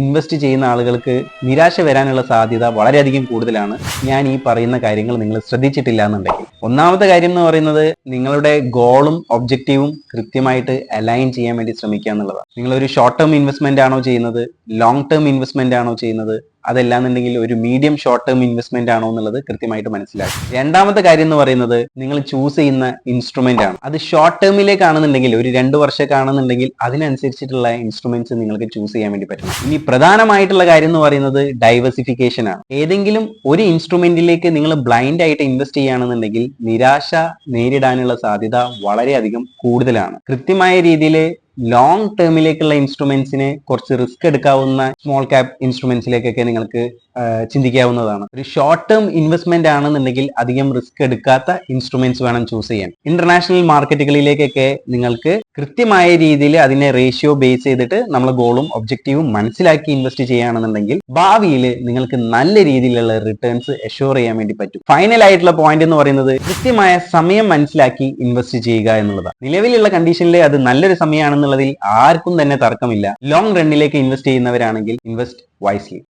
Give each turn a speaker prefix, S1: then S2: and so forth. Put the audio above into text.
S1: Invest ചെയ്യുന്ന ആളുകൾക്ക് നിരാശ വരാനുള്ള സാധ്യത വളരെയധികം കൂടുതലാണ്. ഞാൻ ഈ പറയുന്ന കാര്യങ്ങൾ നിങ്ങൾ ശ്രദ്ധിച്ചിട്ടില്ല എന്നുണ്ടെങ്കിൽ. ഒന്നാമത്തെ കാര്യം എന്ന് പറയുന്നത് നിങ്ങളുടെ ഗോളും ഒബ്ജക്റ്റീവും കൃത്യമായിട്ട് അലൈൻ ചെയ്യാൻ വേണ്ടി ശ്രമിക്കുക എന്നുള്ളതാണ്. നിങ്ങൾ ഒരു ഷോർട്ട് ടേം ഇൻവെസ്റ്റ്മെന്റ് ആണോ ചെയ്യുന്നത്? ലോങ് ടേം ഇൻവെസ്റ്റ്മെന്റ് ആണോ ചെയ്യുന്നത്? അതല്ലാന്നുണ്ടെങ്കിൽ ഒരു മീഡിയം ഷോർട്ട് ടേം ഇൻവെസ്റ്റ്മെന്റ് ആണോ എന്നുള്ളത് കൃത്യമായിട്ട് മനസ്സിലാക്കും. രണ്ടാമത്തെ കാര്യം എന്ന് പറയുന്നത് നിങ്ങൾ ചൂസ് ചെയ്യുന്ന ഇൻസ്ട്രുമെന്റ് ആണ്. അത് ഷോർട്ട് ടേമിലേക്കാണെന്നുണ്ടെങ്കിൽ ഒരു രണ്ട് വർഷമൊക്കെയാണെന്നുണ്ടെങ്കിൽ അതിനനുസരിച്ചിട്ടുള്ള ഇൻസ്ട്രുമെന്റ്സ് നിങ്ങൾക്ക് ചൂസ് ചെയ്യാൻ വേണ്ടി പറ്റണം ഇനി പ്രധാനമായിട്ടുള്ള കാര്യം എന്ന് പറയുന്നത് ഡൈവേഴ്സിഫിക്കേഷൻ ആണ്. ഏതെങ്കിലും ഒരു ഇൻസ്ട്രുമെന്റിലേക്ക് നിങ്ങൾ ബ്ലൈൻഡ് ആയിട്ട് ഇൻവെസ്റ്റ് ചെയ്യുകയാണെന്നുണ്ടെങ്കിൽ നിരാശ നേരിടാനുള്ള സാധ്യത വളരെയധികം കൂടുതലാണ്. കൃത്യമായ രീതിയിൽ ലോങ് ടേമിലേക്കുള്ള ഇൻസ്ട്രുമെന്റ്സിന് കുറച്ച് റിസ്ക് എടുക്കാവുന്ന സ്മോൾ ക്യാപ് ഇൻസ്ട്രുമെന്റ്സിലേക്കൊക്കെ നിങ്ങൾക്ക് ചിന്തിക്കാവുന്നതാണ്. ഒരു ഷോർട്ട് ടേം ഇൻവെസ്റ്റ്മെന്റ് ആണെന്നുണ്ടെങ്കിൽ അധികം റിസ്ക് എടുക്കാത്ത ഇൻസ്ട്രുമെന്റ്സ് വേണം ചൂസ് ചെയ്യാൻ. ഇന്റർനാഷണൽ മാർക്കറ്റുകളിലേക്കൊക്കെ നിങ്ങൾക്ക് കൃത്യമായ രീതിയിൽ അതിനെ റേഷ്യോ ബേസ് ചെയ്തിട്ട് നമ്മൾ ഗോളും ഒബ്ജക്റ്റീവും മനസ്സിലാക്കി ഇൻവെസ്റ്റ് ചെയ്യുകയാണെന്നുണ്ടെങ്കിൽ ഭാവിയിൽ നിങ്ങൾക്ക് നല്ല രീതിയിലുള്ള റിട്ടേൺസ് എഷോർ ചെയ്യാൻ വേണ്ടി പറ്റും. ഫൈനൽ ആയിട്ടുള്ള പോയിന്റ് എന്ന് പറയുന്നത് കൃത്യമായ സമയം മനസ്സിലാക്കി ഇൻവെസ്റ്റ് ചെയ്യുക എന്നുള്ളതാണ്. നിലവിലുള്ള കണ്ടീഷനിൽ അത് നല്ലൊരു സമയമാണെന്നുള്ളതിൽ ആർക്കും തന്നെ തർക്കമില്ല. ലോങ് റണ്ണിലേക്ക് ഇൻവെസ്റ്റ് ചെയ്യുന്നവരാണെങ്കിൽ ഇൻവെസ്റ്റ് വൈസ്ലി